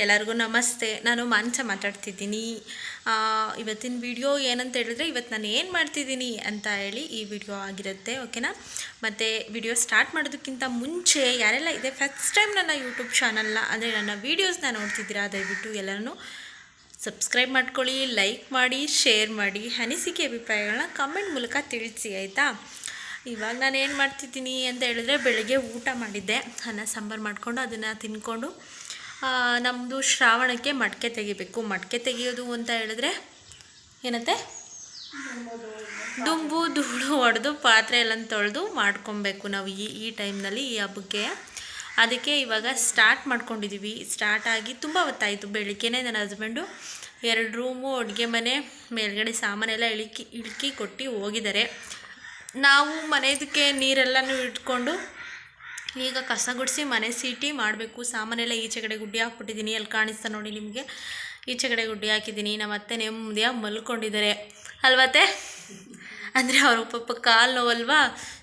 ಎಲ್ಲರಿಗೂ ನಮಸ್ತೆ. ನಾನು ಮಾಂಸ ಮಾತಾಡ್ತಿದ್ದೀನಿ. ಇವತ್ತಿನ ವಿಡಿಯೋ ಏನಂತ ಹೇಳಿದ್ರೆ ಇವತ್ತು ನಾನು ಏನು ಮಾಡ್ತಿದ್ದೀನಿ ಅಂತ ಹೇಳಿ ಈ ವಿಡಿಯೋ ಆಗಿರುತ್ತೆ, ಓಕೆನಾ? ಮತ್ತು ವಿಡಿಯೋ ಸ್ಟಾರ್ಟ್ ಮಾಡೋದಕ್ಕಿಂತ ಮುಂಚೆ ಯಾರೆಲ್ಲ ಇದೆ ಫಸ್ಟ್ ಟೈಮ್ ನನ್ನ ಯೂಟ್ಯೂಬ್ ಚಾನಲ್ನ ಅಂದರೆ ನನ್ನ ವೀಡಿಯೋಸ್ನ ನೋಡ್ತಿದ್ದೀರಾ, ದಯವಿಟ್ಟು ಎಲ್ಲರೂ ಸಬ್ಸ್ಕ್ರೈಬ್ ಮಾಡ್ಕೊಳ್ಳಿ ಲೈಕ್ ಮಾಡಿ ಶೇರ್ ಮಾಡಿ, ಅನಿಸಿಕೆ ಅಭಿಪ್ರಾಯಗಳನ್ನ ಕಮೆಂಟ್ ಮೂಲಕ ತಿಳಿಸಿ, ಆಯಿತಾ? ಇವಾಗ ನಾನು ಏನು ಮಾಡ್ತಿದ್ದೀನಿ ಅಂತ ಹೇಳಿದ್ರೆ ಬೆಳಗ್ಗೆ ಊಟ ಮಾಡಿದ್ದೆ. ಅನ್ನ, ಸಾಂಬಾರು ಮಾಡಿಕೊಂಡು ಅದನ್ನು ತಿನ್ಕೊಂಡು ನಮ್ಮದು ಶ್ರಾವಣಕ್ಕೆ ಮಡಕೆ ತೆಗಿಬೇಕು. ಮಡಿಕೆ ತೆಗೆಯೋದು ಅಂತ ಹೇಳಿದ್ರೆ ಏನಂತೆ ದುಂಬು, ಧೂಳು ಹೊಡೆದು ಪಾತ್ರೆ ಎಲ್ಲ ತೊಳೆದು ಮಾಡ್ಕೊಬೇಕು ನಾವು ಈ ಈ ಟೈಮ್ನಲ್ಲಿ ಈ ಹಬ್ಬಕ್ಕೆ. ಅದಕ್ಕೆ ಇವಾಗ ಸ್ಟಾರ್ಟ್ ಮಾಡ್ಕೊಂಡಿದ್ದೀವಿ ಸ್ಟಾರ್ಟ್ ಆಗಿ ತುಂಬ ಹೊತ್ತಾಯಿತು ಬೆಳಿಗ್ಗೆನೇ ನನ್ನ ಹಸ್ಬೆಂಡು ಎರಡು ರೂಮು ಅಡುಗೆ ಮನೆ, ಮೇಲ್ಗಡೆ ಸಾಮಾನೆಲ್ಲ ಇಳಿಕಿ, ಇಳ್ಕಿ ಕೊಟ್ಟು ಹೋಗಿದ್ದಾರೆ. ನಾವು ಮನೆಯದಕ್ಕೆ ನೀರೆಲ್ಲನೂ ಇಟ್ಕೊಂಡು ಈಗ ಕಸ ಗುಡಿಸಿ ಮನೆ ಸೀಟಿ ಮಾಡಬೇಕು. ಸಾಮಾನೆಲ್ಲ ಈಚೆ ಕಡೆ ಗುಡ್ಡಿ ಹಾಕ್ಬಿಟ್ಟಿದ್ದೀನಿ. ಅಲ್ಲಿ ಕಾಣಿಸ್ತಾ ನೋಡಿ ನಿಮಗೆ. ಈಚೆ ಕಡೆ ಗುಡ್ಡಿ ಹಾಕಿದ್ದೀನಿ. ನಮ್ಮ ಅತ್ತೆ ನೆಮ್ಮದಿಯಾಗಿ ಮಲ್ಕೊಂಡಿದ್ದಾರೆ. ಅಲ್ವತ್ತೆ ಅಂದರೆ ಅವ್ರ ಪಾಪ ಕಾಲು ನೋವಲ್ವಾ?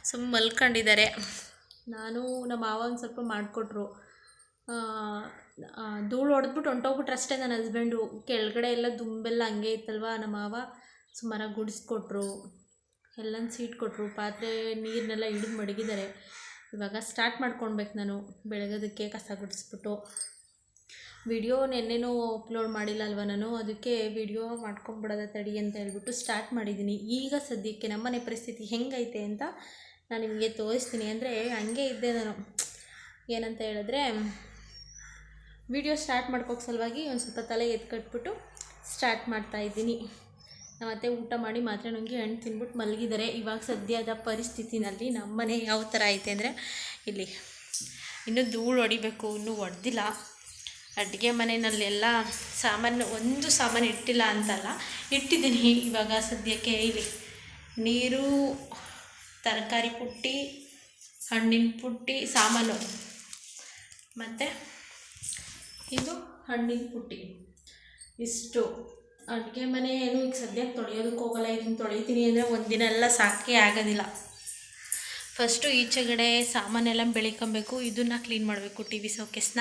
ಸುಮ್ಮ ಮಲ್ಕೊಂಡಿದ್ದಾರೆ. ನಾನು ನಮ್ಮ ಮಾವ ಒಂದು ಸ್ವಲ್ಪ ಮಾಡಿಕೊಟ್ರು. ಧೂಳು ಹೊಡೆದ್ಬಿಟ್ಟು ಹೊಂಟೋಗ್ಬಿಟ್ರೆ ಅಷ್ಟೇ ನನ್ನ ಹಸ್ಬೆಂಡು ಕೆಳಗಡೆ ಎಲ್ಲ ದುಂಬೆಲ್ಲ ಹಂಗೆ ಇತ್ತಲ್ವಾ ನಮ್ಮ ಮಾವ? ಸುಮಾರಾಗಿ ಗುಡಿಸ್ಕೊಟ್ರು. ಎಲ್ಲನ ಸೀಟ್ ಕೊಟ್ಟರು ಪಾತ್ರೆ ನೀರನ್ನೆಲ್ಲ ಹಿಡಿದು ಮಡಗಿದ್ದಾರೆ. ಇವಾಗ ಸ್ಟಾರ್ಟ್ ಮಾಡ್ಕೊಳ್ಬೇಕು ನಾನು. ಬೆಳಗೋದಕ್ಕೆ ಕಸ ಗುಡಿಸ್ಬಿಟ್ಟು. ವಿಡಿಯೋ ನೆನ್ನೆನೂ ಅಪ್ಲೋಡ್ ಮಾಡಿಲ್ಲ ಅಲ್ವ ನಾನು? ಅದಕ್ಕೆ ವಿಡಿಯೋ ಮಾಡ್ಕೊಂಬಿಡೋದ ತಡಿ ಅಂತ ಹೇಳ್ಬಿಟ್ಟು ಸ್ಟಾರ್ಟ್ ಮಾಡಿದ್ದೀನಿ ಈಗ ಸದ್ಯಕ್ಕೆ ನಮ್ಮನೆ ಪರಿಸ್ಥಿತಿ ಹೆಂಗೈತೆ ಅಂತ ನಾನು ನಿಮಗೆ ತೋರಿಸ್ತೀನಿ. ಅಂದರೆ ಹಂಗೆ ಇದ್ದೆ ನಾನು. ಏನಂತ ಹೇಳಿದ್ರೆ ವಿಡಿಯೋ ಸ್ಟಾರ್ಟ್ ಮಾಡ್ಕೋಕೆ ಸಲುವಾಗಿ ಒಂದು ಸ್ವಲ್ಪ ತಲೆ ಎತ್ಕಟ್ಬಿಟ್ಟು ಸ್ಟಾರ್ಟ್ ಮಾಡ್ತಾ ಇದ್ದೀನಿ. ನಮ್ಮತ್ತೆ ಊಟ ಮಾಡಿ ಮಾತ್ರ ನನಗೆ ಹಣ್ಣು ತಿನ್ಬಿಟ್ಟು ಮಲಗಿದ್ದಾರೆ ಇವಾಗ ಸದ್ಯದ ಪರಿಸ್ಥಿತಿನಲ್ಲಿ ನಮ್ಮ ಮನೆ ಯಾವ ಥರ ಐತೆ ಅಂದರೆ ಇಲ್ಲಿ ಇನ್ನೂ ಧೂಳು ಹೊಡಿಬೇಕು, ಇನ್ನೂ ಹೊಡೆದಿಲ್ಲ ಅಡುಗೆ ಮನೆಯಲ್ಲೆಲ್ಲ ಸಾಮಾನು, ಒಂದು ಸಾಮಾನು ಇಟ್ಟಿಲ್ಲ ಅಂತಲ್ಲ, ಇಟ್ಟಿದ್ದೀನಿ ಇವಾಗ ಸದ್ಯಕ್ಕೆ ಇಲ್ಲಿ. ನೀರು, ತರಕಾರಿ ಪುಟ್ಟಿ, ಹಣ್ಣಿನ ಪುಟ್ಟಿ, ಸಾಮಾನು. ಮತ್ತು ಇದು ಹಣ್ಣಿನ ಪುಟ್ಟಿ. ಇಷ್ಟು. ಅಡುಗೆ ಮನೆ ಏನು ಈಗ ಸದ್ಯಕ್ಕೆ ತೊಳೆಯೋದಕ್ಕೆ ಹೋಗಲ್ಲ, ಇದನ್ನು ತೊಳಿತೀನಿ ಅಂದರೆ ಒಂದಿನ ಎಲ್ಲ ಸಾಕೇ ಆಗೋದಿಲ್ಲ. ಫಸ್ಟು ಈಚೆಗಡೆ ಸಾಮಾನೆಲ್ಲ ಬೆಳಿಕೊಬೇಕು, ಇದನ್ನು ಕ್ಲೀನ್ ಮಾಡಬೇಕು ಟಿ ವಿ ಸೋಕೆಸ್ನ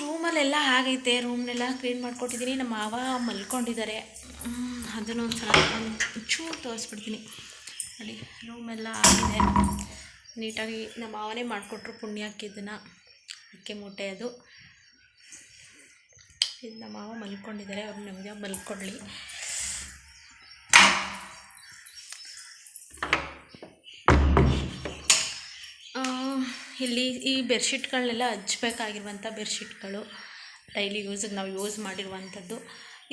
ರೂಮಲ್ಲೆಲ್ಲ ಆಗೈತೆ ರೂಮ್ನೆಲ್ಲ ಕ್ಲೀನ್ ಮಾಡ್ಕೊಟ್ಟಿದ್ದೀನಿ ನಮ್ಮ ಮಾವ ಮಲ್ಕೊಂಡಿದ್ದಾರೆ ಅದನ್ನು ಒಂದು ಸಲ ಒಂಚೂರು ಚೂರು ತೋರಿಸ್ಬಿಡ್ತೀನಿ. ನೋಡಿ ರೂಮೆಲ್ಲ ಆಗಿದೆ. ನೀಟಾಗಿ ನಮ್ಮ ಮಾವನೇ ಮಾಡಿಕೊಟ್ರು ಪುಣ್ಯಕ್ಕೆ ಇದನ್ನು. ಅಕ್ಕಿ ಮೂಟೆ ಅದು. ನಮ್ಮ ಮಾವ ಮಲ್ಕೊಂಡಿದ್ದಾರೆ ಅವ್ರು ನಮಗೆ ಮಲ್ಕೊಳ್ಳಿ. ಇಲ್ಲಿ ಈ ಬೆಡ್ಶೀಟ್ಗಳನ್ನೆಲ್ಲ ಹಚ್ಬೇಕಾಗಿರುವಂಥ ಬೆಡ್ಶೀಟ್ಗಳು, ಡೈಲಿ ಯೂಸಿಗೆ ನಾವು ಯೂಸ್ ಮಾಡಿರುವಂಥದ್ದು.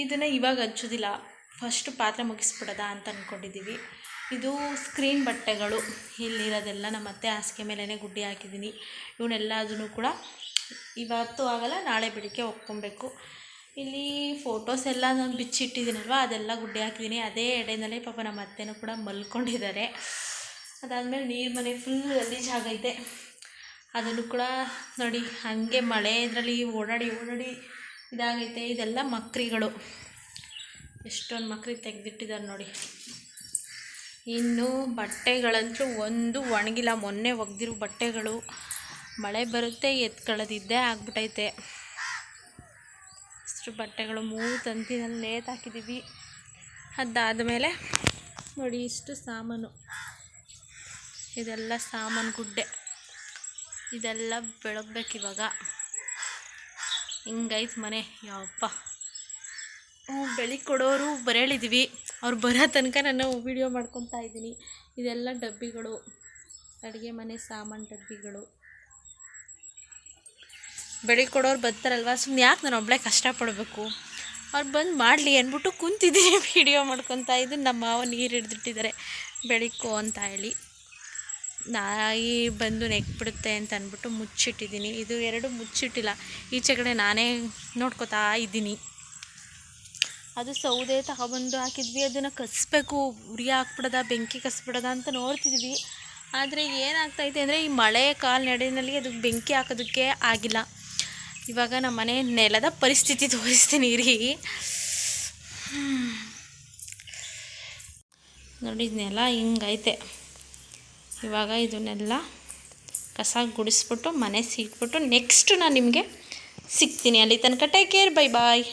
ಇದನ್ನು ಇವಾಗ ಹಚ್ಚೋದಿಲ್ಲ. ಫಸ್ಟು ಪಾತ್ರೆ ಮುಗಿಸ್ಬಿಡೋದ ಅಂತ ಅಂದ್ಕೊಂಡಿದ್ದೀವಿ ಇದು ಸ್ಕ್ರೀನ್ ಬಟ್ಟೆಗಳು. ಇಲ್ಲಿರೋದೆಲ್ಲ ನಮ್ಮ ಅತ್ತೆ ಹಾಸಿಗೆ ಮೇಲೇ ಗುಡ್ಡಿ ಹಾಕಿದ್ದೀನಿ. ಇವನ್ನೆಲ್ಲದೂ ಕೂಡ ಇವತ್ತು ಆಗಲ್ಲ, ನಾಳೆ ಬೆಳಿಗ್ಗೆ ಒಪ್ಕೊಬೇಕು. ಇಲ್ಲಿ ಫೋಟೋಸ್ ಎಲ್ಲ ನಾನು ಬಿಚ್ಚಿಟ್ಟಿದ್ದೀನಲ್ವ? ಅದೆಲ್ಲ ಗುಡ್ಡೆ ಹಾಕಿದ್ದೀನಿ ಅದೇ ಎಡೆನಲ್ಲೇ ಪಾಪ ನಮ್ಮ ಅತ್ತೆನೂ ಕೂಡ ಮಲ್ಕೊಂಡಿದ್ದಾರೆ. ಅದಾದಮೇಲೆ ನೀರು ಮನೆ ಫುಲ್ ಗಲೀಜಾಗೈತೆ ಅದನ್ನು ಕೂಡ ನೋಡಿ, ಹಾಗೆ ಮಳೆ ಇದರಲ್ಲಿ ಓಡಾಡಿ ಓಡಾಡಿ ಇದಾಗೈತೆ. ಇದೆಲ್ಲ ಮಕ್ರಿಗಳು. ಎಷ್ಟೊಂದು ಮಕ್ರಿ ತೆಗೆದಿಟ್ಟಿದ್ದಾರೆ ನೋಡಿ. ಇನ್ನು ಬಟ್ಟೆಗಳಂತೂ ಒಂದು ಒಣಗಿಲ್ಲ. ಮೊನ್ನೆ ಒಗೆದಿರೋ ಬಟ್ಟೆಗಳು. ಮಳೆ ಬರುತ್ತೆ ಎತ್ಕೊಳ್ಳೋದಿದ್ದೇ ಆಗ್ಬಿಟ್ಟೈತೆ ಅಷ್ಟು ಬಟ್ಟೆಗಳು ಮೂರು ತಂತಿನಲ್ಲಿ ನೇತು ಅದಾದ ಮೇಲೆ ನೋಡಿ ಇಷ್ಟು ಸಾಮಾನು. ಇದೆಲ್ಲ ಸಾಮಾನು ಗುಡ್ಡೆ. ಇದೆಲ್ಲ ಬೆಳಗ್ಬೇಕು ಇವಾಗ. ಹಿಂಗೈತೆ ಮನೆ. ಯಾವಪ್ಪ ಬೆಳಿ ಕೊಡೋರು ಬರೇಳಿದ್ವಿ. ಅವ್ರು ಬರೋ ತನಕ ನಾನು ವಿಡಿಯೋ ಮಾಡ್ಕೊತಾ ಇದ್ದೀನಿ. ಇದೆಲ್ಲ ಡಬ್ಬಿಗಳು. ಅಡುಗೆ ಮನೆ ಸಾಮಾನು ಡಬ್ಬಿಗಳು. ಬೆಳಿಗ್ಗೆ ಕೊಡೋರು ಬರ್ತಾರಲ್ವ? ಸುಮ್ಮನೆ ಯಾಕೆ ನಾನು ಒಬ್ಬಳೇ ಕಷ್ಟಪಡಬೇಕು? ಅವ್ರು ಬಂದು ಮಾಡಲಿ ಅಂದ್ಬಿಟ್ಟು ಕುಂತಿದ್ದೀನಿ ವೀಡಿಯೋ ಮಾಡ್ಕೊತಾ ಇದ್ದು ನಮ್ಮ ಮಾವ ನೀರು ಹಿಡಿದಿಟ್ಟಿದ್ದಾರೆ ಬೆಳಿಕೋ ಅಂತ ಹೇಳಿ ನಾಯಿ ಬಂದು ನೆಕ್ಬಿಡುತ್ತೆ ಅಂತ ಅಂದ್ಬಿಟ್ಟು ಮುಚ್ಚಿಟ್ಟಿದ್ದೀನಿ ಇದು ಎರಡು ಮುಚ್ಚಿಟ್ಟಿಲ್ಲ. ಈಚೆ ಕಡೆ ನಾನೇ ನೋಡ್ಕೊತಾ ಇದ್ದೀನಿ. ಅದು ಸೌದೆ ತಗೊಬಂದು ಹಾಕಿದ್ವಿ. ಅದನ್ನು ಕಸಬೇಕು. ಉರಿ ಹಾಕ್ಬಿಡೋದ, ಬೆಂಕಿ ಕಸ್ಬಿಡೋದ ಅಂತ ನೋಡ್ತಿದ್ವಿ. ಆದರೆ ಏನಾಗ್ತಾಯಿದೆ ಅಂದರೆ ಈ ಮಳೆ ಕಾಲು ನಡೆನಲ್ಲಿ ಅದಕ್ಕೆ ಬೆಂಕಿ ಹಾಕೋದಕ್ಕೆ ಆಗಿಲ್ಲ. ಇವಾಗ ನಮ್ಮ ಮನೆ ನೆಲದ ಪರಿಸ್ಥಿತಿ ತೋರಿಸ್ತೀನಿ ರೀ ನೋಡಿ, ನೆಲ ಹಿಂಗೈತೆ. ಇವಾಗ ಇದನ್ನೆಲ್ಲ ಕಸ ಗುಡಿಸ್ಬಿಟ್ಟು, ಮನೆ ಸಿಟ್ಬಿಟ್ಟು ನೆಕ್ಸ್ಟು ನಾನು ನಿಮಗೆ ಸಿಗ್ತೀನಿ. ಅಲ್ಲಿ ತನಕ ಟೇಕ್ ಕೇರ್ ಬೈ ಬಾಯ್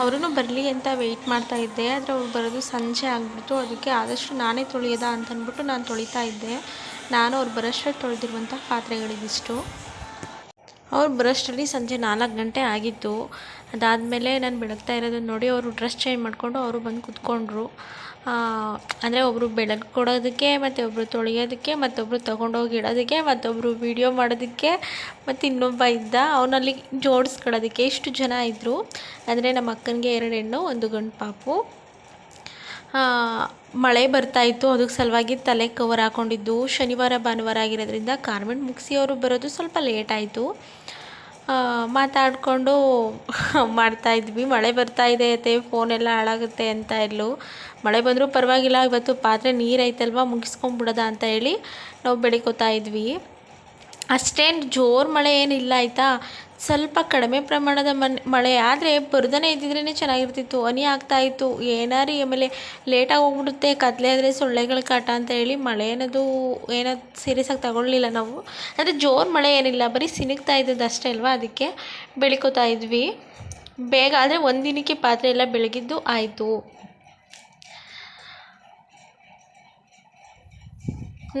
ಅವರೂ ಬರಲಿ ಅಂತ ವೆಯ್ಟ್ ಮಾಡ್ತಾ ಇದ್ದೆ. ಆದರೆ ಅವ್ರು ಬರೋದು ಸಂಜೆ ಆಗಿಬಿಡ್ತು. ಅದಕ್ಕೆ ಆದಷ್ಟು ನಾನೇ ತೊಳೆಯೋದ ಅಂತ ಅಂದ್ಬಿಟ್ಟು ನಾನು ತೊಳಿತಾ ಇದ್ದೆ. ನಾನು ಅವ್ರು ಬರೋಷ್ಟೇ ತೊಳೆದಿರುವಂಥ ಪಾತ್ರೆಗಳಿದಿಷ್ಟು. ಅವ್ರು ಬರೋಷ್ಟರಲ್ಲಿ ಸಂಜೆ ನಾಲ್ಕು ಗಂಟೆ ಆಗಿತ್ತು. ಅದಾದಮೇಲೆ ನಾನು ಬೆಳಗ್ತಾ ಇರೋದನ್ನು ನೋಡಿ ಅವರು ಡ್ರೆಸ್ ಚೇಂಜ್ ಮಾಡಿಕೊಂಡು ಅವರು ಬಂದು ಕೂತ್ಕೊಂಡ್ರು. ಅಂದರೆ ಒಬ್ಬರು ಬೆಳಗ್ಗೆ ಕೊಡೋದಕ್ಕೆ, ಮತ್ತು ಒಬ್ಬರು ತೊಳೆಯೋದಕ್ಕೆ ಮತ್ತೊಬ್ಬರು ತೊಗೊಂಡೋಗಿ ಇಡೋದಕ್ಕೆ ಮತ್ತೊಬ್ಬರು ವೀಡಿಯೋ ಮಾಡೋದಕ್ಕೆ, ಮತ್ತು ಇನ್ನೊಬ್ಬ ಇದ್ದ ಅವನಲ್ಲಿ ಜೋಡಿಸ್ಕೊಳ್ಳೋದಕ್ಕೆ ಇಷ್ಟು ಜನ ಇದ್ದರು ಅಂದರೆ ನಮ್ಮ ಅಕ್ಕನಿಗೆ ಎರಡು ಹೆಣ್ಣು, ಒಂದು ಗಂಡು ಪಾಪು. ಮಳೆ ಬರ್ತಾಯಿತ್ತು ಅದಕ್ಕೆ ಸಲುವಾಗಿ ತಲೆ ಕವರ್ ಹಾಕ್ಕೊಂಡಿದ್ದು ಶನಿವಾರ, ಭಾನುವಾರ ಆಗಿರೋದ್ರಿಂದ ಕಾರ್ಮೆಂಟ್ ಮುಗಿಸಿ ಅವರು ಬರೋದು ಸ್ವಲ್ಪ ಲೇಟ್ ಆಯಿತು. ಮಾತಾಡಿಕೊಂಡು ಮಾಡ್ತಾಯಿದ್ವಿ ಮಳೆ ಬರ್ತಾ ಇದೆ ಅತ್ತೆ. ಫೋನೆಲ್ಲ ಹಾಳಾಗುತ್ತೆ ಅಂತ ಇದ್ಲು. ಮಳೆ ಬಂದರೂ ಪರವಾಗಿಲ್ಲ. ಇವತ್ತು ಪಾತ್ರೆ ನೀರು ಐತಲ್ವ ಮುಗಿಸ್ಕೊಂಬಿಡೋದ ಅಂತ ಹೇಳಿ ನಾವು ಬೆಳಿಕೋತಾ ಇದ್ವಿ. ಅಷ್ಟೇನು ಜೋರು ಮಳೆ ಏನಿಲ್ಲ ಆಯಿತಾ? ಸ್ವಲ್ಪ ಕಡಿಮೆ ಪ್ರಮಾಣದ ಮನ್, ಮಳೆ ಆದರೆ ಬರ್ದನೇ ಇದ್ದಿದ್ರೇ ಚೆನ್ನಾಗಿರ್ತಿತ್ತು. ಹನಿ ಆಗ್ತಾಯಿತ್ತು ಏನಾರು ಆಮೇಲೆ ಲೇಟಾಗಿ ಹೋಗ್ಬಿಡುತ್ತೆ. ಕತ್ಲೆ ಆದರೆ ಸೊಳ್ಳೆಗಳ ಕಾಟ ಅಂತ ಹೇಳಿ ಮಳೆ ಅನ್ನೋದು ಏನೋ ಸೀರಿಯಸ್ಸಾಗಿ ತಗೊಳ್ಳಿಲ್ಲ ನಾವು. ಅಂದರೆ ಜೋರು ಮಳೆ ಏನಿಲ್ಲ. ಬರೀ ಸಿನಿಗ್ತಾ ಇದ್ದದ್ದು ಅಷ್ಟೇ ಅಲ್ವಾ ಅದಕ್ಕೆ? ಬೆಳ್ಕೋತಾ ಇದ್ವಿ. ಬೇಗ ಆದರೆ ಒಂದಿನಕ್ಕೆ ಪಾತ್ರೆ ಎಲ್ಲ ಬೆಳಗಿದ್ದು ಆಯಿತು.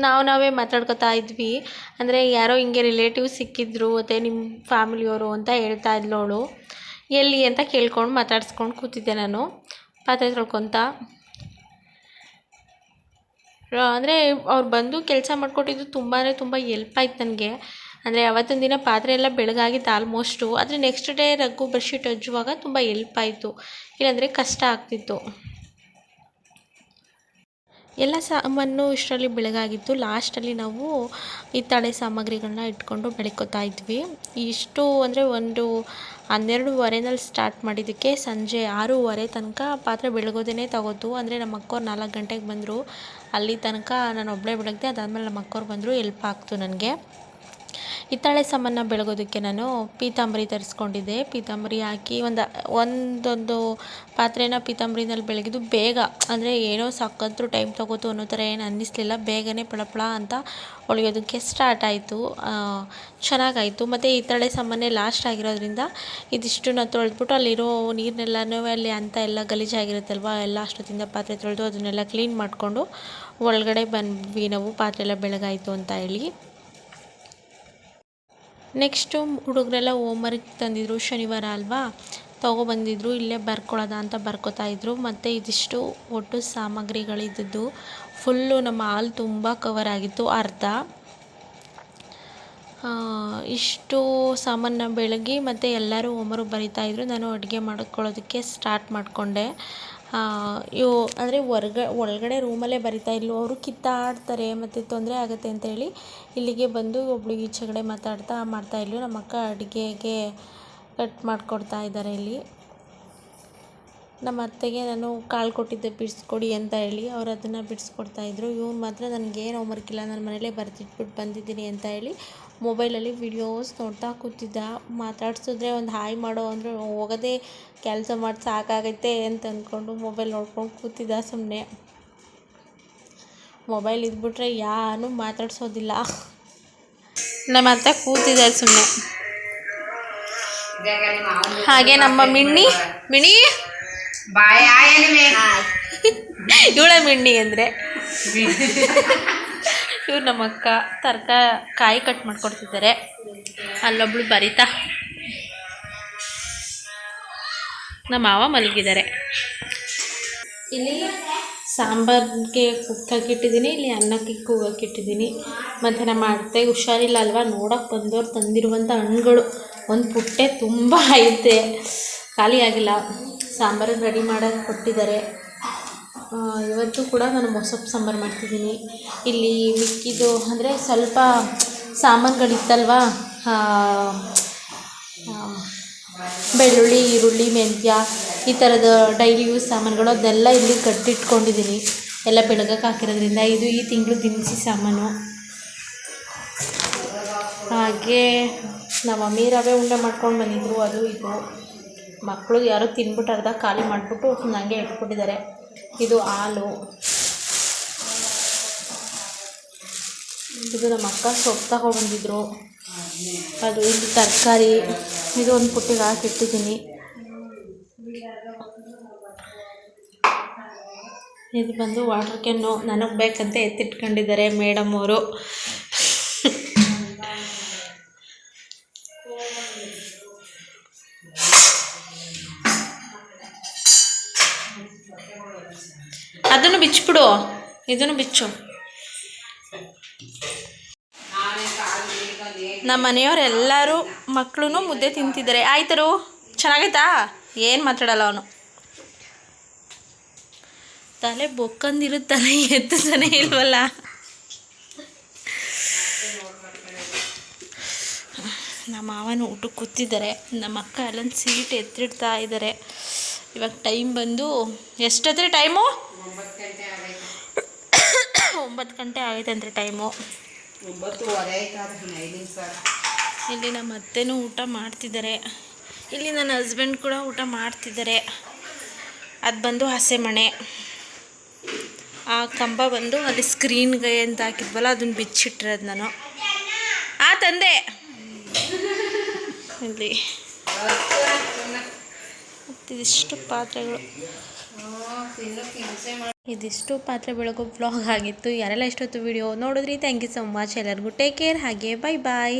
ನಾವು ನಾವೇ ಮಾತಾಡ್ಕೊತಾ ಇದ್ವಿ. ಅಂದರೆ ಯಾರೋ ಹಿಂಗೆ ರಿಲೇಟಿವ್ ಸಿಕ್ಕಿದ್ರು, ಮತ್ತು ನಿಮ್ಮ ಫ್ಯಾಮಿಲಿಯವರು ಅಂತ ಹೇಳ್ತಾ ಇದ್ಲು ಅವಳು ಎಲ್ಲಿ ಅಂತ ಕೇಳ್ಕೊಂಡು ಮಾತಾಡ್ಸ್ಕೊಂಡು ಕೂತಿದ್ದೆ ನಾನು. ಪಾತ್ರೆ ತೊಳ್ಕೊತ. ಅಂದರೆ ಅವ್ರು ಬಂದು ಕೆಲಸ ಮಾಡಿಕೊಟ್ಟಿದ್ದು ತುಂಬಾ ತುಂಬ ಎಲ್ಪ್ ಆಯ್ತು ನನಗೆ. ಅಂದರೆ ಅವತ್ತಿನ ದಿನ ಪಾತ್ರೆ ಎಲ್ಲ ಬೆಳಗಾಗಿತ್ತು ಆಲ್ಮೋಸ್ಟು ಆದರೆ ನೆಕ್ಸ್ಟ್ ಡೇ ರಗ್ಗು ಬೆಡ್ಶೀಟ್ ಹಚ್ಚುವಾಗ ತುಂಬ ಎಲ್ಪ್ ಆಯಿತು. ಇಲ್ಲಾಂದರೆ ಕಷ್ಟ ಆಗ್ತಿತ್ತು. ಎಲ್ಲ ಸಾಮಾನು ಇಷ್ಟರಲ್ಲಿ ಬೆಳಗಾಗಿತ್ತು ಲಾಸ್ಟಲ್ಲಿ ನಾವು ಈ ತಳೆ ಸಾಮಗ್ರಿಗಳನ್ನ ಇಟ್ಕೊಂಡು ಬೆಳಕೋತಾ ಇದ್ವಿ. ಇಷ್ಟು ಅಂದರೆ ಒಂದು ಹನ್ನೆರಡುವರೆನಲ್ಲಿ ಸ್ಟಾರ್ಟ್ ಮಾಡಿದ್ದಕ್ಕೆ ಸಂಜೆ ಆರೂವರೆ ತನಕ ಪಾತ್ರೆ ಬೆಳಗೋದೇ ತಗೋತು ಅಂದರೆ ನಮ್ಮ ಅಕ್ಕವ್ರು ನಾಲ್ಕು ಗಂಟೆಗೆ ಬಂದರು. ಅಲ್ಲಿ ತನಕ ನಾನು ಒಬ್ಬಳೇ ಬೆಳಗ್ದೆ, ಅದಾದಮೇಲೆ ನಮ್ಮ ಅಕ್ಕೋರು ಬಂದರು ಎಲ್ಪ್ ಆಗ್ತು ನನಗೆ. ಹಿತ್ತಾಳೆ ಸಾಮಾನ ಬೆಳಗೋದಕ್ಕೆ ನಾನು ಪೀತಾಂಬರಿ ತರಿಸ್ಕೊಂಡಿದ್ದೆ. ಪೀತಾಂಬರಿ ಹಾಕಿ ಒಂದು ಒಂದೊಂದು ಪಾತ್ರೆನ ಪೀತಾಂಬರಿನಲ್ಲಿ ಬೆಳಗಿದ್ದು ಬೇಗ, ಅಂದರೆ ಏನೋ ಸಾಕಂತರೂ ಟೈಮ್ ತೊಗೋತು ಅನ್ನೋ ಥರ ಏನು ಅನ್ನಿಸ್ಲಿಲ್ಲ. ಬೇಗನೆ ಪಳಪಳ ಅಂತ ಒಳಿಯೋದಕ್ಕೆ ಸ್ಟಾರ್ಟ್ ಆಯಿತು. ಚೆನ್ನಾಗಾಯಿತು. ಮತ್ತು ಹಿತ್ತಾಳೆ ಸಾಮಾನೆ ಲಾಸ್ಟ್ ಆಗಿರೋದ್ರಿಂದ ಇದಿಷ್ಟನ್ನ ತೊಳೆದ್ಬಿಟ್ಟು ಅಲ್ಲಿರೋ ನೀರನ್ನೆಲ್ಲನೂ ಅಲ್ಲಿ ಅಂತ ಎಲ್ಲ ಗಲೀಜಾಗಿರುತ್ತಲ್ವ, ಎಲ್ಲ ಅಷ್ಟೊತ್ತಿಂದ ಪಾತ್ರೆ ತೊಳೆದು ಅದನ್ನೆಲ್ಲ ಕ್ಲೀನ್ ಮಾಡಿಕೊಂಡು ಒಳಗಡೆ ಬಂದ್ವಿ ನಾವು. ಪಾತ್ರೆ ಎಲ್ಲ ಬೆಳಗಾಯಿತು ಅಂತ ಹೇಳಿ. ನೆಕ್ಸ್ಟು ಹುಡುಗರೆಲ್ಲ ಹೋಮ್ವರ್ಕ್ ತಂದಿದ್ರು ಶನಿವಾರ ಅಲ್ವಾ? ತೊಗೊಬಂದಿದ್ರು, ಇಲ್ಲೇ ಬರ್ಕೊಳ್ಳೋದ ಅಂತ ಬರ್ಕೊತಾ ಇದ್ರು. ಮತ್ತು ಇದಿಷ್ಟು ಒಟ್ಟು ಸಾಮಗ್ರಿಗಳಿದ್ದದ್ದು ಫುಲ್ಲು ನಮ್ಮ ಹಾಲ್ ತುಂಬ ಕವರ್ ಆಗಿತ್ತು, ಅರ್ಧ. ಇಷ್ಟು ಸಾಮಾನ ಬೆಳಗ್ಗೆ ಮತ್ತು ಎಲ್ಲರೂ ಹೋಮ್ವರ್ಕ್ ಬರಿತಾಯಿದ್ರು ನಾನು ಅಡುಗೆ ಮಾಡ್ಕೊಳ್ಳೋದಕ್ಕೆ ಸ್ಟಾರ್ಟ್ ಮಾಡಿಕೊಂಡೆ. ಇವು ಅಂದರೆ ಹೊರ್ಗ, ಒಳಗಡೆ ರೂಮಲ್ಲೇ ಬರಿತಾ ಇದ್ಲು ಅವರು ಕಿತ್ತಾಡ್ತಾರೆ, ಮತ್ತು ತೊಂದರೆ ಆಗುತ್ತೆ ಅಂತೇಳಿ ಇಲ್ಲಿಗೆ ಬಂದು ಒಬ್ಳು ಈಚೆಗಡೆ ಮಾತಾಡ್ತಾ ಮಾಡ್ತಾ ಇಲ್ವೋ ನಮ್ಮ ಅಕ್ಕ ಅಡುಗೆಗೆ ಕಟ್ ಮಾಡಿಕೊಡ್ತಾ ಇದ್ದಾರೆ ಇಲ್ಲಿ. ನಮ್ಮ ಅತ್ತೆಗೆ ನಾನು ಕಾಳು ಕೊಟ್ಟಿದ್ದೆ, ಬಿಡಿಸ್ಕೊಡಿ ಅಂತ ಹೇಳಿ. ಅವ್ರು ಅದನ್ನು ಬಿಡಿಸ್ಕೊಡ್ತಾಯಿದ್ರು ಇವ್ನು ಮಾತ್ರ ನನಗೇನು ಹೋಮ್ವರ್ಕ್ ಇಲ್ಲ, ನಾನು ಮನೇಲೇ ಬರೆದಿಟ್ಬಿಟ್ಟು ಬಂದಿದ್ದೀನಿ ಅಂತ ಹೇಳಿ ಮೊಬೈಲಲ್ಲಿ ವಿಡಿಯೋಸ್ ನೋಡ್ತಾ ಕೂತಿದ್ದ. ಮಾತಾಡ್ಸಿದ್ರೆ ಒಂದು ಹಾಯ್ ಮಾಡೋ ಅಂದರೆ ಹೋಗೋದೇ ಕೆಲಸ ಮಾಡಿ ಸಾಕಾಗೈತೆ ಅಂತ ಅಂದ್ಕೊಂಡು ಮೊಬೈಲ್ ನೋಡ್ಕೊಂಡು ಕೂತಿದ್ದ ಸುಮ್ಮನೆ ಮೊಬೈಲ್ ಇದ್ಬಿಟ್ರೆ ಯಾರೂ ಮಾತಾಡ್ಸೋದಿಲ್ಲ. ನಮ್ಮ ಅತ್ತೆ ಕೂತಿದ್ದಾರೆ ಸುಮ್ಮನೆ ಹಾಗೆ ನಮ್ಮ ಮಿಣ್ಣಿ ಮಿಣಿ ಇವಳ ಮಿಣ್ಣಿ ಅಂದರೆ. ಇವ್ರು ನಮ್ಮ ಅಕ್ಕ ತರಕ ಕಾಯಿ ಕಟ್ ಮಾಡ್ಕೊಡ್ತಿದ್ದಾರೆ. ಅಲ್ಲೊಬ್ಳು ಬರಿತಾ. ನಮ್ಮ ಮಾವ ಮಲಗಿದ್ದಾರೆ. ಇಲ್ಲಿ ಸಾಂಬಾರಿಗೆ ಕುಕ್ಕಾಕಿಟ್ಟಿದ್ದೀನಿ ಇಲ್ಲಿ ಅನ್ನಕ್ಕೆ ಕೂಗಕ್ಕಿಟ್ಟಿದ್ದೀನಿ ಮತ್ತು ನಮ್ಮ ಅತ್ತೆಗೆ ಹುಷಾರಿಲ್ಲ ಅಲ್ವಾ? ನೋಡೋಕೆ ಬಂದವ್ರು ತಂದಿರುವಂಥ ಹಣ್ಣುಗಳು. ಒಂದು ಪುಟ್ಟೆ ತುಂಬ ಐತೆ. ಖಾಲಿ ಆಗಿಲ್ಲ ಸಾಂಬಾರು ರೆಡಿ ಮಾಡೋಕ್ಕೆ ಕೊಟ್ಟಿದ್ದಾರೆ. ಇವತ್ತು ಕೂಡ ನಾನು ಮೊಸಪ್ಪು ಸಾಂಬಾರು ಮಾಡ್ತಿದ್ದೀನಿ. ಇಲ್ಲಿ ಮಿಕ್ಕಿದ್ದು ಅಂದರೆ ಸ್ವಲ್ಪ ಸಾಮಾನುಗಳಿತ್ತಲ್ವ? ಬೆಳ್ಳುಳ್ಳಿ, ಈರುಳ್ಳಿ, ಮೆಂತ್ಯ, ಈ ಥರದ ಡೈಲಿ ಯೂಸ್ ಸಾಮಾನುಗಳು ಅದನ್ನೆಲ್ಲ ಇಲ್ಲಿ ಕಟ್ಟಿಟ್ಕೊಂಡಿದ್ದೀನಿ. ಎಲ್ಲ ಬೆಳಗಕ್ಕೆ ಹಾಕಿರೋದ್ರಿಂದ ಇದು ಈ ತಿಂಗಳು ದಿನಸಿ ಸಾಮಾನು. ಹಾಗೆ ನಮ್ಮ ಮಮ್ಮಿ ಉಂಡೆ ಮಾಡ್ಕೊಂಡು ಬಂದಿದ್ರು, ಅದು ಇದು. ಮಕ್ಕಳು ಯಾರೋ ತಿನ್ಬಿಟ್ಟು ಅರ್ಧ ಖಾಲಿ ಮಾಡಿಬಿಟ್ಟು ನನಗೆ ಇಟ್ಬಿಟ್ಟಿದ್ದಾರೆ. ಇದು ಹಾಲು. ಇದು ನಮ್ಮ ಅಕ್ಕ ಸೊಪ್ಪು ತಗೊಬಂದಿದ್ರು ಅದು ಇಲ್ಲಿ ತರಕಾರಿ. ಇದು ಒಂದು ಪುಟ್ಟಿಗೆ ಹಾಕಿಟ್ಟಿದ್ದೀನಿ. ಇದು ಬಂದು ವಾಟರ್ ಕ್ಯಾನು ನನಗೆ ಬೇಕಂತ ಎತ್ತಿಟ್ಕೊಂಡಿದ್ದಾರೆ ಮೇಡಮ್ ಅವರು. ಇದನ್ನು ಬಿಚ್ಚು. ನಮ್ಮ ಮನೆಯವರೆಲ್ಲರೂ ಮಕ್ಕಳು ಮುದ್ದೆ ತಿಂತಿದ್ದಾರೆ. ಆಯ್ತರು? ಚೆನ್ನಾಗೈತಾ? ಏನು ಮಾತಾಡಲ್ಲ ಅವನು. ತಲೆ ಬೊಕ್ಕಂದಿರುತ್ತಾನೆ ಎತ್ತತಾನೆ ಇಲ್ವಲ್ಲ? ನಮ್ಮ ಮಾವನ ಊಟಕ್ಕೆ ಕೂತಿದ್ದಾರೆ. ನಮ್ಮ ಅಕ್ಕ ಅಲ್ಲೊಂದು ಸೀಟ್ ಎತ್ತಿಡ್ತಾ ಇದ್ದಾರೆ. ಇವಾಗ ಟೈಮ್ ಬಂದು ಎಷ್ಟೊತ್ತರ ಟೈಮು? ಒಂಬತ್ತು ಗಂಟೆ ಆಗೈತೆ ಒಂಬತ್ತು ಗಂಟೆ ಆಗೈತೆ ಅಂದರೆ ಟೈಮು ಇಲ್ಲಿ ನಮ್ಮ ಅತ್ತೆನೂ ಊಟ ಮಾಡ್ತಿದ್ದಾರೆ. ಇಲ್ಲಿ ನನ್ನ ಹಸ್ಬೆಂಡ್ ಕೂಡ ಊಟ ಮಾಡ್ತಿದ್ದಾರೆ. ಅದು ಬಂದು ಹಸೆ ಮಣೆ. ಆ ಕಂಬ ಬಂದು ಅಲ್ಲಿ ಸ್ಕ್ರೀನ್ಗೆ ಅಂತ ಹಾಕಿದ್ವಲ್ಲ ಅದನ್ನು ಬಿಚ್ಚಿಟ್ಟಿರೋದು ನಾನು. ಆ ತಂದೆ! ಇಲ್ಲಿ. ಇದಿಷ್ಟು ಪಾತ್ರೆಗಳು. ಇದಿಷ್ಟು ಪಾತ್ರೆ ಬೆಳಗೋ ಬ್ಲಾಗ್ ಆಗಿತ್ತು. ಯಾರೆಲ್ಲ ಇಷ್ಟೊತ್ತು ವಿಡಿಯೋ ನೋಡಿದ್ರಿ ಥ್ಯಾಂಕ್ ಯು ಸೊ ಮಚ್ ಎಲ್ಲರಿಗೂ ಟೇಕ್ ಕೇರ್ ಹಾಗೆ ಬೈ ಬಾಯ್